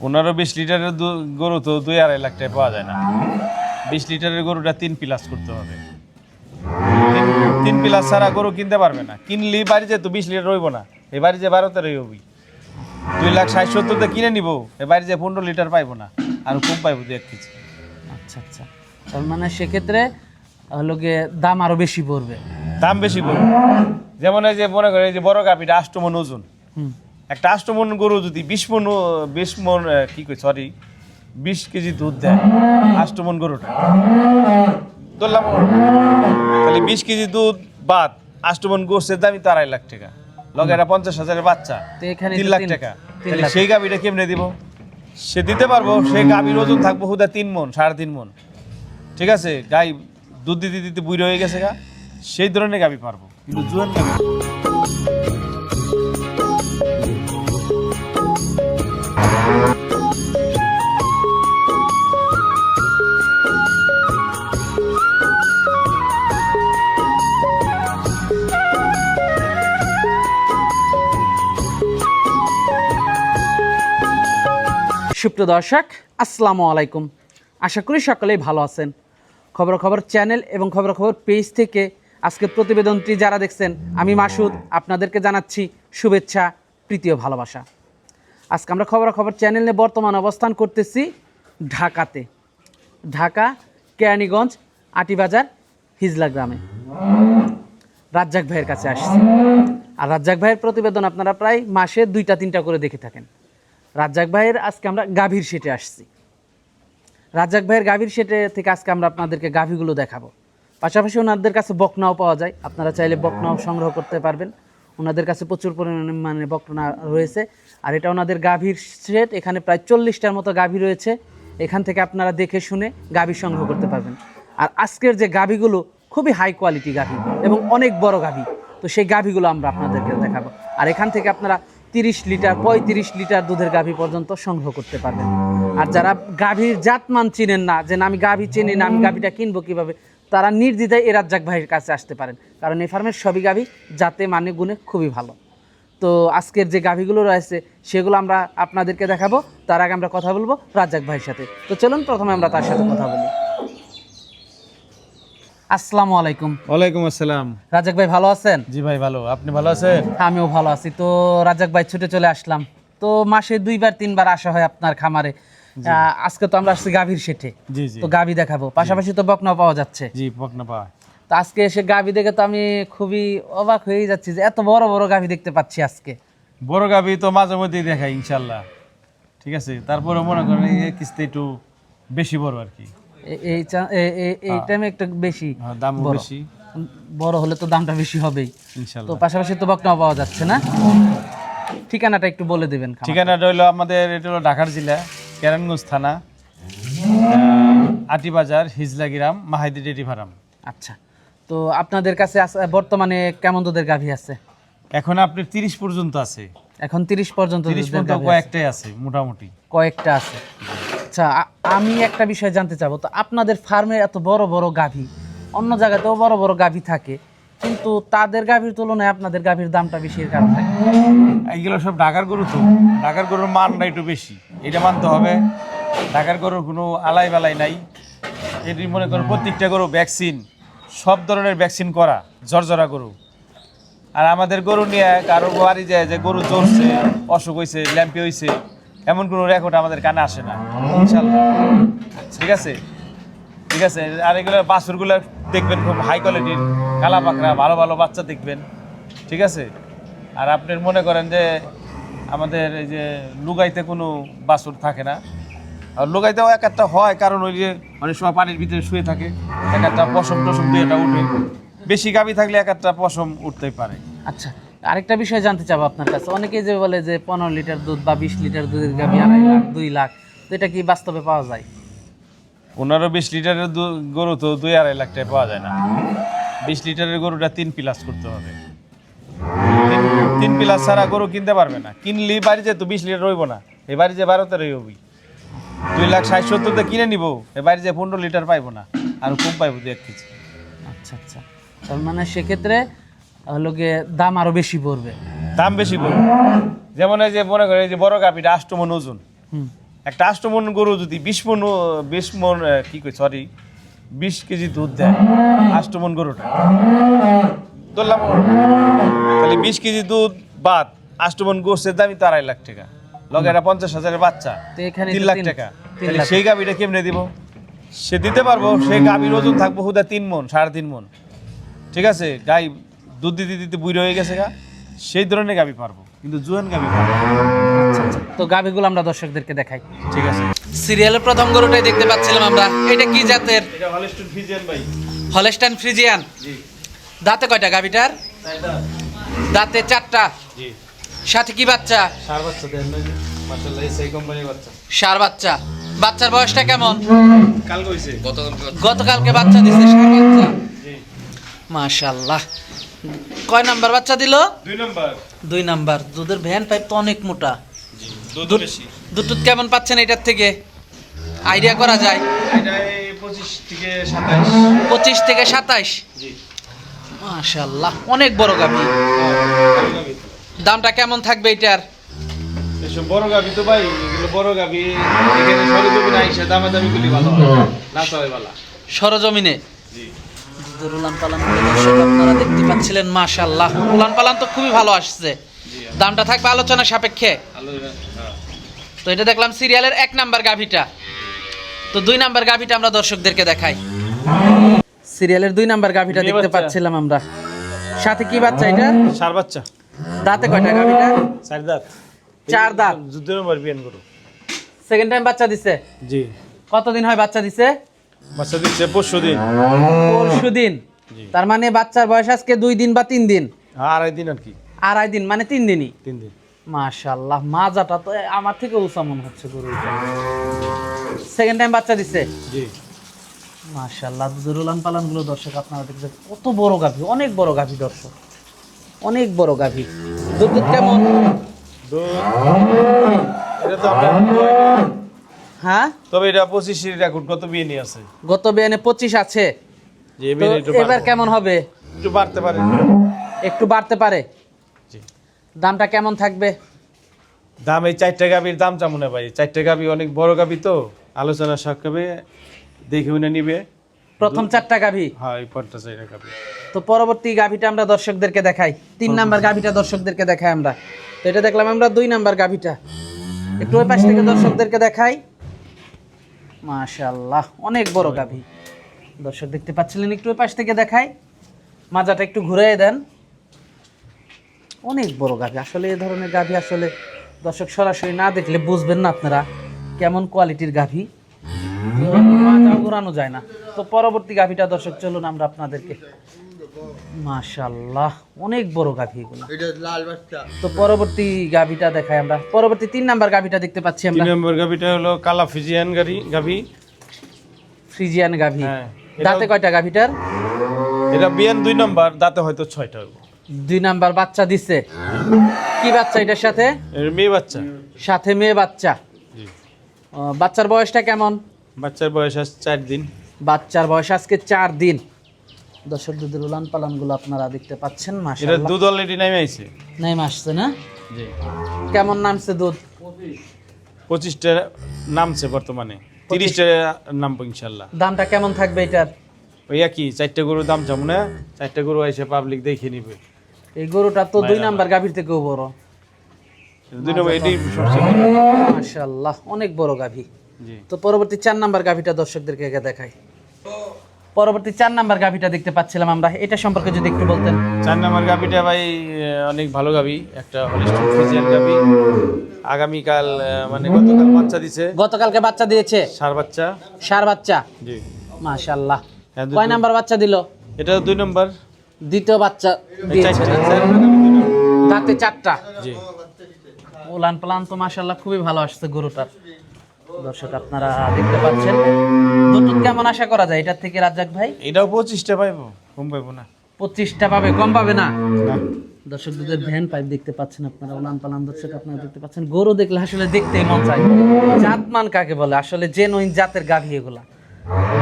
পনেরো বিশ লিটারের গরু তো দুই আড়াই লাখ টাকা পাওয়া যায় না। বিশ লিটারের গরুটা তিন প্লাস করতে হবে। তিন- প্লাস ছাড়া গরু কিনতে পারবে না। কিনলি বাড়িতে তো বিশ লিটার রইব না। এই বাড়ি যে বারো তেরোই হবি দুই লাখ ষাট সত্তরতে কিনে নিব। এ বাড়ি যে পনেরো লিটার পাইবো না। আর কম পাইবো দু এক কেজি। আচ্ছা আচ্ছা। তার মানে সেক্ষেত্রে হলো গিয়ে দাম আরও বেশি পড়বে। দাম বেশি পড়বে। যেমন এই যে মনে করে এই যে বড় গাপিটা আষ্টমন ওজন। হুম। একটা আষ্টমন গরু যদি বিশ মন বিশ মন কি কই সরি বিশ কেজি দুধ দেয় আষ্টমন গরুটা। ধরলাম তাহলে বিশ কেজি দুধ বাদ আষ্টমন গোষ্ঠের দামই তো আড়াই লাখ টাকা। লগে একটা পঞ্চাশ হাজারের বাচ্চা তিন লাখ টাকা। তাহলে সেই গাভিটা কেমনে দিব? সে দিতে পারব সেই গাভির ওজন থাকব হুদা তিন মন সাড়ে তিন মন। ঠিক আছে? গাই দুধ দিতে দিতে বুড়ি হয়ে গেছে গা। সেই ধরনের গাভি পারব। কিন্তু জুয়ান গাভি সুপ্রিয় দর্শক, আসসালামু আলাইকুম। আশা করি সকলেই ভালো আছেন। খবর খবর চ্যানেল এবং খবর খবর পেজ থেকে আজকের প্রতিবেদনটি যারা দেখছেন, আমি মাসুদ আপনাদেরকে জানাচ্ছি শুভেচ্ছা, প্রীতি ও ভালোবাসা। আজকে আমরা খবর খবর চ্যানেল বর্তমান অবস্থান করতেছি ঢাকাতে। ঢাকা, কেরানীগঞ্জ, আটিবাজার, হিজলা গ্রামে। রাজ্জাক ভাইয়ের কাছে আসছি। আর রাজ্জাক ভাইয়ের প্রতিবেদন আপনারা প্রায় মাসে দুইটা, তিনটা করে দেখে থাকেন। রাজ্জাক ভাইয়ের আজকে আমরা গাভীর সেটে আসছি। রাজ্জাক ভাইয়ের গাভীর সেটে থেকে আজকে আমরা আপনাদেরকে গাভীগুলো দেখাবো। পাশাপাশি ওনাদের কাছে বকনাও পাওয়া যায়। আপনারা চাইলে বকনাও সংগ্রহ করতে পারবেন। ওনাদের কাছে প্রচুর পরিমাণে বকনা রয়েছে। আর এটা ওনাদের গাভীর সেট। এখানে প্রায় চল্লিশটার মতো গাভী রয়েছে। এখান থেকে আপনারা দেখে শুনে গাভী সংগ্রহ করতে পারবেন। আর আজকের যে গাভীগুলো খুবই হাই কোয়ালিটি গাভী এবং অনেক বড় গাভী। তো সেই গাভীগুলো আমরা আপনাদেরকে দেখাবো। আর এখান থেকে আপনারা তিরিশ লিটার, পঁয়ত্রিশ লিটার দুধের গাভী পর্যন্ত সংগ্রহ করতে পারবেন। আর যারা গাভীর জাতমান চিনেন না, যে আমি গাভী চিনি, না আমি গাভীটা কিনবো কীভাবে, তারা নির্দ্বিধায় এ রাজ্জাক ভাইয়ের কাছে আসতে পারেন। কারণ এই ফার্মের সবই গাভী, জাতে মানে গুণে খুবই ভালো। তো আজকের যে গাভীগুলো রয়েছে, সেগুলো আমরা আপনাদেরকে দেখাবো। তার আগে আমরা কথা বলব রাজ্জাক ভাইয়ের সাথে। তো চলুন, প্রথমে আমরা তার সাথে কথা বলি। আসসালামু আলাইকুম। ওয়ালাইকুম আসসালাম। রাজ্জাক ভাই ভালো আছেন? জি ভাই ভালো। আপনি ভালো আছেন? আমিও ভালো আছি। তো রাজাক ভাই ছুটে চলে আসলাম। তো মাসে দুইবার তিনবার আসা হয় আপনার খামারে। আজকে তো আমরা আসছি গাভীর সেটে জি জি। তো গাভী দেখাবো। পাশাপাশি তো বকনাও পাওয়া যাচ্ছে। জি পকনা পা তো আজকে এসে গাভী দেখে তো আমি খুবই অবাক হয়ে যাচ্ছি যে এত বড় বড় গাভী দেখতে পাচ্ছি আজকে। বড় গাভী তো মাঝে মধ্যেই দেখাই ইনশাল্লাহ। ঠিক আছে? তারপরে মনে করেন এই কিস্তি একটু বেশি বড় আর কি। এই এই টাইমে একটু বেশি হ্যাঁ, বড়। বেশি। বড় হলে তো দামটা বেশি হবেই। তো পাশাপাশি তো বকনাও পাওয়া যাচ্ছে না? ঠিকানাটা একটু বলে দিবেন। ঠিকানাটা হইল আমাদের এটা হলো ঢাকার জেলা কেরানগঞ্জ থানা আহ, আটিবাজার হিজলা গ্রাম মাহাইদি ডেটি ফার্ম। আচ্ছা তো আপনাদের কাছে বর্তমানে কেমন দুধের গাভী আছে? এখন আপনি তিরিশ পর্যন্ত আছে। এখন তিরিশ পর্যন্ত তিরিশ পর্যন্ত কয়েকটাই আছে মোটামুটি। কয়েকটা আছে। আচ্ছা আমি একটা বিষয় জানতে চাবো। তো আপনাদের ফার্মে এত বড় বড় গাভী, অন্য জায়গাতেও বড় বড় গাভী থাকে, কিন্তু তাদের গাভীর তুলনায় আপনাদের গাভীর দামটা বেশি এর কারণে? এইগুলো সব ঢাকার গরু তো। ঢাকার গরুর মানটা একটু বেশি। এটা মানতে হবে, ঢাকার গরুর কোনো আলাই বালাই নাই। এটি মনে করুন প্রত্যেকটা গরু ভ্যাকসিন সব ধরনের ভ্যাকসিন করা জর্জরা গরু। আর আমাদের গরু নিয়ে কারও বাড়ি যায় যে গরু জ্বরছে, অসুখ হয়েছে ল্যাম্পি হয়েছে এমন কোনো রেকর্ড আমাদের কানে আসে না। ঠিক আছে? ঠিক আছে? আর এগুলো বাছুরগুলো দেখবেন খুব হাই কোয়ালিটির কালা পাকড়া, ভালো ভালো বাচ্চা দেখবেন। ঠিক আছে? আর আপনি মনে করেন যে আমাদের এই যে লুগাইতে কোনো বাছুর থাকে না। আর লুগাইতেও এক একটা হয়, কারণ ওই যে অনেক সময় পানির ভিতরে শুয়ে থাকে। এক একটা পশম টসম দিয়ে এটা উঠে। বেশি গাবি থাকলে এক একটা পশম উঠতেই পারে। আচ্ছা। আরেকটা বিষয় জানতে চাবো আপনার কাছে। অনেকেই যে বলে যে পনেরো লিটার দুধ বা বিশ লিটার দুধের গাভী আড়াই লাখ দুই লাখ তো এটা কি বাস্তবে পাওয়া যায়? পনেরো বিশ লিটারের গরু তো দুই আড়াই লাখ টাকা পাওয়া যায় না। বিশ লিটারের গরুটা তিন প্লাস করতে হবে। তিন- প্লাস ছাড়া গরু কিনতে পারবে না। কিনলি বাড়িতে তো বিশ লিটার রইব না। এই বাড়ি যে বারোতে তেরোই হবি। দুই লাখ ষাট সত্তরতে কিনে নিব। এ বাড়ি যে পনেরো লিটার পাইবো না। আর কম পাইবো দু এক কেজি। আচ্ছা আচ্ছা। তার মানে সেক্ষেত্রে হলো গিয়ে দাম আরও বেশি পড়বে? দাম বেশি পড়বে। যেমন এই যে মনে করে এই যে বড় গাপিটা আষ্টমন ওজন। একটা আষ্টমন গরু যদি বিশ মন বিশ মন কি কই সরি বিশ কেজি দুধ দেয় আষ্টমন গরুটা। ধরলাম তাহলে বিশ কেজি দুধ বাদ আষ্টমন গোষ্ঠের দামই তো আড়াই লাখ টাকা। লগে পঞ্চাশ হাজারের বাচ্চা তিন লাখ টাকা। তাহলে সেই গাভিটা কেমনে দিব? সে দিতে পারব সেই গাভির ওজন থাকব হুদা তিন মন সাড়ে তিন মন। ঠিক আছে? গাই দুধ দিতে দিতে বুড়ি হয়ে গেছে গা। সেই ধরনের গাভি পারব কিন্তু জুয়ান গাভি পারব তো গাভিগুলো আমরা দর্শকদেরকে দেখাই। ঠিক আছে। সিরিয়ালের প্রথম গরুটাই দেখতে পাচ্ছিলাম আমরা। এটা কি জাতের? এটা হলিস্টন ফিজিয়ান ভাই। হলেস্টাইন ফ্রিজিয়ান জি। দাঁতে কয়টা গাভিটার দাঁতে চারটা। জি। সাথে কি বাচ্চা? সার বাচ্চা দেন মাশাআল্লাহ এই সেই কোম্পানির বাচ্চা। সার বাচ্চা। বাচ্চার বয়সটা কেমন? গতকালকে বাচ্চা দিছে সার বাচ্চা। জি। মাশাল্লাহ কয় নাম্বার বাচ্চা দিল? দুই নম্বর। দুই নাম্বার। দুধের ভ্যান পাইপ তো অনেক মোটা। দুধ দুধ কেমন পাচ্ছেন এটার থেকে? আইডিয়া করা যায়? পঁচিশ থেকে সাতাইশ। মাশাল্লাহ অনেক বড় গাভি। তো। দামটা কেমন থাকবে এটার? এসব বড় গাভি তো ভাই এগুলো বড় গাভি এখানে সরজমিন আইসা দামা গুলি ভালো না হয় ভালো। সরজমিনে? জি। দুধের উলান পালান আপনারা দেখতে পাচ্ছিলেন মাশাল্লাহ উলান পালান তো খুবই ভালো আসছে। দামটা থাকবে আলোচনা সাপেক্ষে। তো এটা দেখলাম সিরিয়ালের এক নাম্বার গাভিটা। তো দুই নাম্বার গাভিটা আমরা দর্শকদেরকে দেখাই। সিরিয়ালের দুই নাম্বার গাভিটা দেখতে পাচ্ছিলাম আমরা। সাথে কি বাচ্চা এটা? সার বাচ্চা। দাঁতে কয়টা গাভিটা? চার দাঁত। চার দাঁত। যুদ্ধের নম্বর বিয়ান করো। সেকেন্ড টাইম বাচ্চা দিছে? জি। কতদিন হয় বাচ্চা দিছে? বাচ্চা দিচ্ছে পরশু দিন। পরশু দিন। তার মানে বাচ্চার বয়স আজকে দুই দিন বা তিন দিন? আড়াই দিন আর কি। আড়াই দিন মানে তিন দিনই? তিন দিন। মাশাল্লাহ মাজাটা তো আমার থেকে উঁচা মনে হচ্ছে গরু সেকেন্ড টাইম বাচ্চা দিছে? জি। মাশাল্লাহ দুধের উলান পালানগুলো দর্শক আপনারা দেখছেন কত বড় গাভী অনেক বড় গাভী দর্শক। অনেক বড় গাভী। দুধ কেমন? দুধ। এটা তো আমরা হ্যাঁ? তবে এটা পঁচিশের রেকর্ড কত বিয়ে নিয়ে আছে। গত বিয়ানে পঁচিশ আছে। এবার কেমন হবে? একটু বাড়তে পারে। একটু বাড়তে পারে? দামটা কেমন থাকবে? দাম এই চারটে গাবির দাম চামু না ভাই। চারটে গাবি অনেক বড় গাবি তো। আলোচনা সাক্ষাবে দেখে উনি নিবে। প্রথম চারটা গাভী? হ্যাঁ এই পরটা চারটা গাবি তো পরবর্তী গাভীটা আমরা দর্শকদেরকে দেখাই। তিন নাম্বার গাভীটা দর্শকদেরকে দেখাই আমরা। তো এটা দেখলাম আমরা দুই নাম্বার গাভীটা। একটু ওই পাশ থেকে দর্শকদেরকে দেখাই। মাশাল্লাহ অনেক বড় গাভী। দর্শক দেখতে পাচ্ছিলেন একটু পাশ থেকে দেখাই। মাজাটা একটু ঘুরিয়ে দেন। অনেক বড় গাভী। আসলে এ ধরনের গাভী আসলে দর্শক সরাসরি না দেখলে বুঝবেন না আপনারা কেমন কোয়ালিটির গাভী। ঘোরানো যায় না। তো পরবর্তী গাভীটা দর্শক চলুন আমরা আপনাদেরকে মাশাল্লাহ অনেক বড় গাভী এগুলো। তো পরবর্তী গাভীটা দেখাই আমরা। পরবর্তী তিন নাম্বার গাভীটা দেখতে পাচ্ছি তিন আমরা নম্বর গাবিটা হলো কালা ফিজিয়ান গাড়ি গাভি। ফ্রিজিয়ান গাভী। হ্যাঁ, দাঁতে কয়টা গাভীটার? এটা বিয়ান দুই নম্বর দাঁতে হয়তো ছয়টা দুই নাম্বার বাচ্চা দিছে। কি বাচ্চা এটার সাথে? মেয়ে বাচ্চা। সাথে মেয়ে বাচ্চা। বাচ্চার বয়সটা কেমন? বাচ্চার বয়স আছে চার দিন। বাচ্চার বয়স আজকে চার দিন। দর্শক দুধের উলান পালানগুলো আপনারা দেখতে পাচ্ছেন এটা মাশাআল্লাহ। দুধ অলরেডি নেমে আইছে। নাই আসছে না? জি। কেমন নামছে দুধ? পঁচিশটা নামছে বর্তমানে। তিরিশটা নামবো ইনশাল্লাহ দামটা কেমন থাকবে এটার? ওই একই চারটে গরুর দাম চাবো না চারটে গরু এসে পাবলিক দেখে নিবে। এই গরুটা তো দুই নাম্বার গাভীর থেকেও বড়। দুই নম্বর এটি মাশাআল্লাহ। অনেক বড় গাভী। জি। তো পরবর্তী চার নাম্বার গাভীটা দর্শকদেরকে দেখাই। পরবর্তী চার নাম্বার গাভীটা দেখতে পাচ্ছিলাম আমরা। এটা সম্পর্কে যদি একটু বলতেন। চার নম্বর গাবিটা ভাই অনেক ভালো গাবি একটা হলিস্টন ফ্রিজিয়ান গাবি আগামীকাল মানে গতকাল বাচ্চা দিছে। গতকালকে বাচ্চা দিয়েছে? সার বাচ্চা। সার বাচ্চা? জি। মাশাআল্লাহ। হ্যাঁ, কয় নাম্বার বাচ্চা দিল? এটা দুই নম্বর। দ্বিতীয় বাচ্চা দিয়েছে। গাভী। দাঁতে চারটা? জি। উলান পালান তো মাশাআল্লাহ খুবই ভালো আসছে গরুটার। দর্শক আপনারা দেখতে পাচ্ছেন। দুধ কেমন আশা করা যায়? এটার থেকে রাজ্জাক ভাই? এটাও পঁচিশটা পাইবো কম পাইবো না। পঁচিশটা পাবে কম পাবে না? দর্শক দুধের ভ্যান পাইপ দেখতে পাচ্ছেন আপনারা উলান পালান দর্শক আপনারা দেখতে পাচ্ছেন। গরু দেখলে আসলে দেখতেই মন চায়। জাতমান কাকে বলে? আসলে যে জেনুইন জাতের গাভী এগুলা।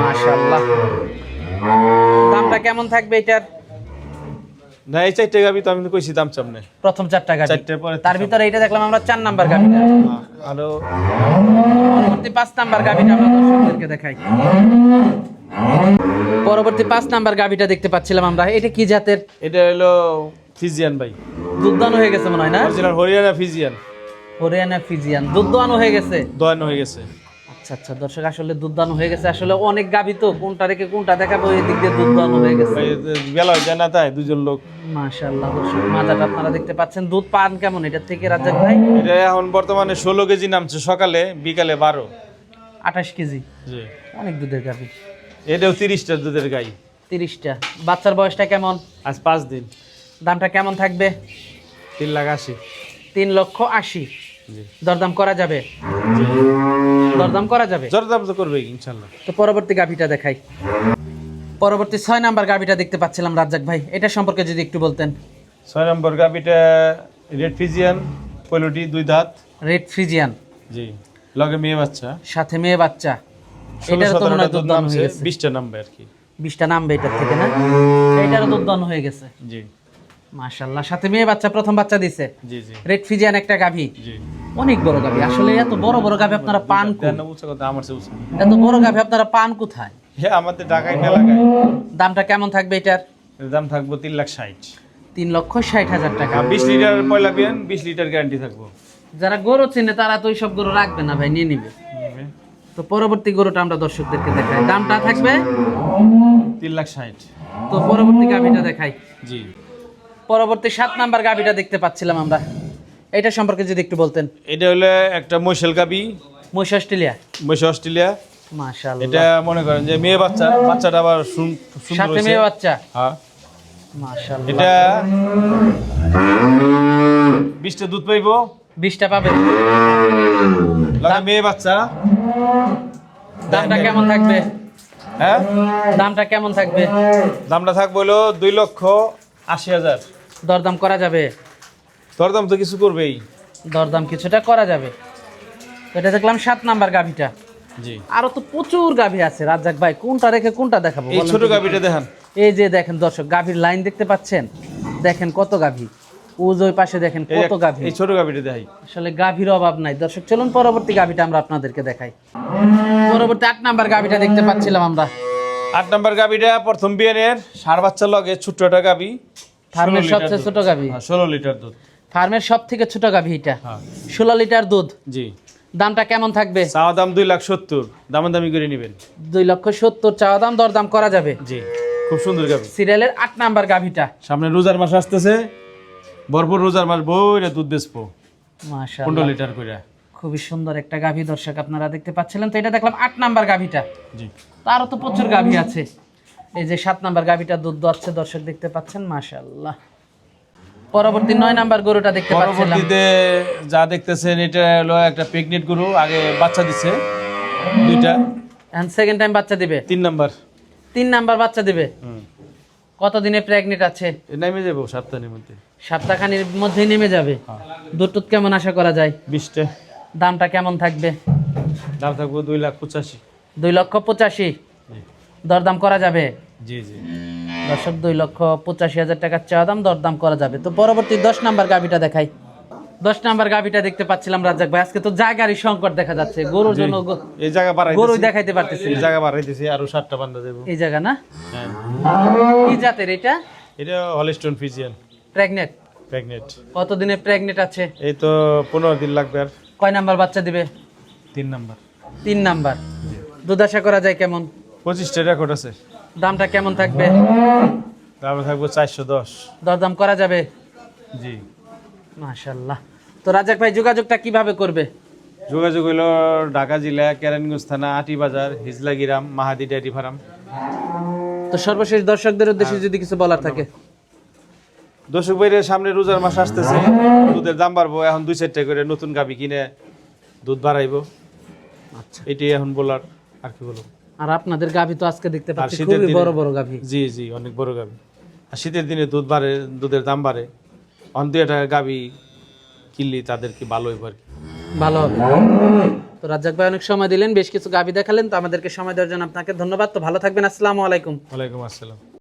মাশাআল্লাহ। দামটা কেমন থাকবে এটার? না এই চারটে গাবি তো আমি কইছি দাম নেই। প্রথম চারটা পরে তার ভিতরে এটা দেখলাম আমরা চার নাম্বার আরও পরবর্তী পাঁচ নাম্বার গাভিটা আমরা দর্শকদেরকে দেখাই। পরবর্তী পাঁচ নাম্বার দেখতে পাচ্ছিলাম আমরা। এটা কি জাতের? এটা হলো ফিজিয়ান ভাই। দুধদান হয়ে গেছে মনে হয় না? Original Haryana Friesian. Haryana Friesian. দুধদান হয়ে গেছে? দয়ানো হয়ে গেছে। আচ্ছা আচ্ছা দর্শক আসলে দুধদান হয়ে গেছে। আসলে অনেক গাভি তো কোনটা রেখে কোনটা দেখাবো এই দিক দিয়ে দুধদান হয়ে গেছে। বেলা যায় না তাই দুজন লোক। মাশাআল্লাহ দর্শক মাজাটা আপনারা দেখতে পাচ্ছেন। দুধ পান কেমন? এটা থেকে রাজ্জাক ভাই? এটা এখন বর্তমানে ষোলো কেজি নামছে সকালে বিকালে বারো। আঠাশ কেজি? জি। অনেক দুধের গাভি। এটাও তিরিশটা দুধের গাই। তিরিশটা। বাচ্চার বয়সটা কেমন? আজ পাঁচ দিন। দামটা কেমন থাকবে? তিন লাখ আশি। তিন লক্ষ আশি। দরদাম করা যাবে? দরদাম করা যাবে? জরদাম তো করবে ইনশাল্লাহ তো পরবর্তী গাভিটা দেখাই। পরবর্তী ছয় নাম্বার গাভিটা দেখতে পাচ্ছিলাম রাজ্জাক ভাই। এটা সম্পর্কে যদি একটু বলতেন। ছয় নম্বর গাবিটা রেড ফিজিয়ান পলিটি দুই দাঁত। রেড ফ্রিজিয়ান জি লগে মেয়ে বাচ্চা। সাথে মেয়ে বাচ্চা। ষোলো এটারও তো মনে সতেরোটা হয় দুধ দুধদান নামছে হয়ে গেছে। বিশটা নামবে আর কি। বিশটা নামবে এটার থেকে না? এটারও দুধদান হয়ে গেছে। জি। মাশাল্লাহ সাথে মেয়ে বাচ্চা প্রথম বাচ্চা দিছে। জি জি। রেড ফিজিয়ান একটা গাভি। জি। অনেক বড় গাভি আসলে এত বড় বড় গাভি আপনারা পান এত বড় গাভি আপনারা পান কোথায়? হ্যাঁ আমাদের ঢাকায় এলাকায় দামটা কেমন থাকবে এটার? দাম থাকব তিন লাখ ষাট। তিন লক্ষ ষাট হাজার টাকা। বিশ লিটার পয়লা বিয়ান বিশ লিটার গ্যারান্টি থাকব। যারা গরু চিনে তারা তো সব গরু রাখবে না ভাই নিয়ে নিবে। তো পরবর্তী গরুটা আমরা দর্শকদেরকে দেখাই। দামটা থাকবে? তিন লাখ ষাট। তো পরবর্তী গাভিটা দেখাই। জি। পরবর্তী সাত নাম্বার গাভিটা দেখতে পাচ্ছিলাম আমরা। এটা সম্পর্কে যদি একটু বলতেন। এটা হলো একটা মৈশাল গাবি মহিষ অস্ট্রেলিয়া? মৈশ অস্ট্রেলিয়া। মাশাআল্লাহ। এটা মনে করেন যে মেয়ে বাচ্চা বাচ্চাটা আবার সুন্দর সাথে মেয়ে বাচ্চা? হ্যাঁ। মাশাআল্লাহ। এটা বিশটা দুধ পাইবো? বিশটা পাবে। লাগে মেয়ে বাচ্চা। দামটা কেমন থাকবে? হ্যাঁ? দামটা কেমন থাকবে? দামটা থাকব হলো দুই লক্ষ আশি হাজার। দরদাম করা যাবে। দরদাম তো কিছু করবেই। দরদাম কিছুটা করা যাবে। এটা দেখলাম সাত নাম্বার গাভিটা। জি। আরও তো প্রচুর গাভি আছে। রাজ্জাক ভাই কোনটা রেখে কোনটা দেখাবো এই ছোট দেখান। এই যে দেখেন দর্শক গাভীর লাইন দেখতে পাচ্ছেন? দেখেন কত গাভী। উজ ওই পাশে দেখেন কত গাভী। এই ছোট দেখাই। আসলে গাভীর অভাব নাই। দর্শক চলুন পরবর্তী গাভীটা আমরা আপনাদেরকে দেখাই। পরবর্তী আট নাম্বার গাভীটা দেখতে পাচ্ছিলাম আমরা। আট নম্বর গাবিটা প্রথম বিয়ানের সার বাচ্চা লগে ছোট্ট একটা গাবি ফার্মের সবচেয়ে ছোট গাভী। ষোলো লিটার দুধ। ফার্মের সব থেকে ছোট গাভী এটা। হ্যাঁ। ষোলো লিটার দুধ। জি। দামটা কেমন থাকবে? চাওয়া দাম দুই লাখ সত্তর। দামাদামি করে নেবেন। দুই লক্ষ সত্তর। চাওয়া দাম দরদাম করা যাবে? জি। খুব সুন্দর গাবি সিরিয়ালের আট নাম্বার গাভীটা। সামনে রোজার মাস আসতেছে। ভরপুর রোজার মাস বইরা দুধ বেচবো। পনেরো লিটার করে খুবই সুন্দর একটা গাভী দর্শক আপনারা দেখতে পাচ্ছিলেন। তো এটা দেখলাম আট নাম্বার গাভীটা। জি। তারও তো প্রচুর গাভী আছে। এই যে সাত নাম্বার গাভীটা দুধ দোয়াচ্ছে দর্শক দেখতে পাচ্ছেন মাশাল্লাহ পরবর্তী নয় নাম্বার গরুটা দেখতে পাচ্ছিলাম। পরবর্তীতে যা দেখতেছেন এটা হলো একটা প্রেগনেন্ট গরু আগে বাচ্চা দিছে দুইটা। সেকেন্ড টাইম বাচ্চা দিবে? তিন নাম্বার। তিন নাম্বার বাচ্চা দিবে? হুম। কত দিনে প্রেগনেন্ট আছে? এ নেমে যাব সপ্তাহের মধ্যে। সপ্তাহখানির মধ্যেই নেমে যাবে? হ্যাঁ। দুধ টুধ কেমন আশা করা যায়? বিশটা। দামটা কেমন থাকবে? দাম থাকব দুই লাখ পঁচাশি। দুই লক্ষ পঁচাশি। দরদাম করা যাবে? জি জি। দর্শক দুই লক্ষ পঁচাশি হাজার টাকার চাওয়া দাম দরদাম করা যাবে। তো পরবর্তী দশ নাম্বার গাভিটা দেখাই। দশ নাম্বার গাভিটা দেখতে পাচ্ছিলাম রাজ্জাক ভাই। আজকে তো জায়গারই সংকট দেখা যাচ্ছে। গরুর জন্য এই জায়গা বাড়াই গরুই দেখাইতে পারতেছি এই। জায়গা বাড়াইতেছি আরও সাতটা বান্ধা দেবো। এই জায়গা না? হ্যাঁ। কি জাতের এটা? এটা হলিস্টন ফিজিয়ান প্রেগনেন্ট প্রেগনেন্ট কতদিনে প্রেগনেন্ট আছে? এই তো পনেরো দিন লাগবে আর। কয় নাম্বার বাচ্চা দিবে? তিন নাম্বার। তিন নাম্বার। দুধ আশা করা যায় কেমন? পঁচিশটা রেকর্ড আছে। দামটা কেমন থাকবে? দামে থাকব চারশো দশ। দরদাম করা যাবে? জি। মাশাল্লাহ তো রাজাক ভাই যোগাযোগটা কীভাবে করবে? যোগাযোগ হইল ঢাকা জেলা কেরানীগঞ্জ থানা আটি বাজার হিজলা গিরাম মাহাদি ডেয়ারি ফার্ম। তো সর্বশেষ দর্শকদের উদ্দেশ্যে যদি কিছু বলার থাকে। দর্শক বাইরে সামনে রোজার মাস আসতেছে। দুধের দাম বাড়বো। এখন দুই চারটে করে নতুন গাবি কিনে দুধ বাড়াইবো। আচ্ছা। এটাই এখন বলার। আর কি বলব? আর আপনাদের গাভী তো আজকে দেখতে পাচ্ছি শীতের খুবই দিনে- বড় বড় গাভী। জি জি অনেক বড় গাভি। আর শীতের দিনে দুধ বাড়ে দুধের দাম বাড়ে। অন দুই টাকা গাভী কিনলি তাদের কি ভালো হইব আর কি। ভালো হবে। তো রাজ্জাক ভাই অনেক সময় দিলেন বেশ কিছু গাভী দেখালেন তো আমাদেরকে সময় দেওয়ার জন্য আপনাকে ধন্যবাদ। তো ভালো থাকবেন আসসালামু আলাইকুম। ওয়ালাইকুম আসসালাম।